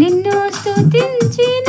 నిన్ను స్తుతించిన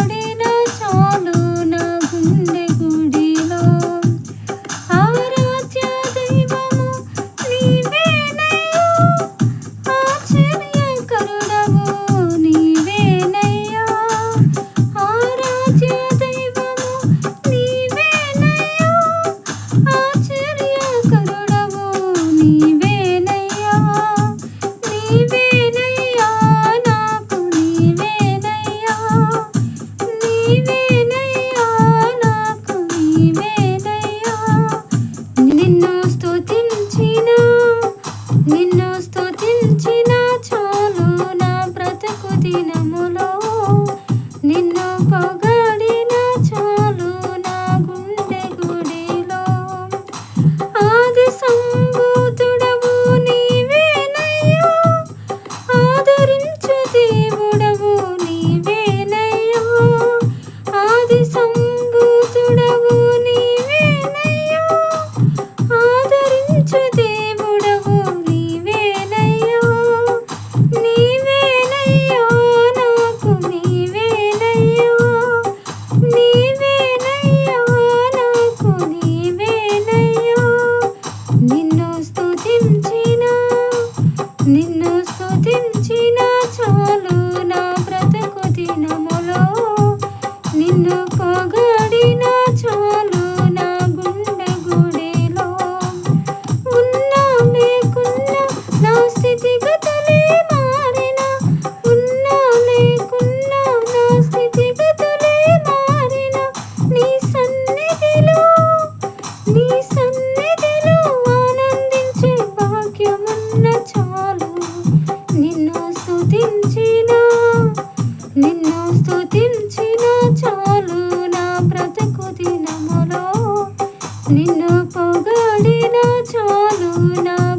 ನಿನ್ನ ছাড়ি না চলো না।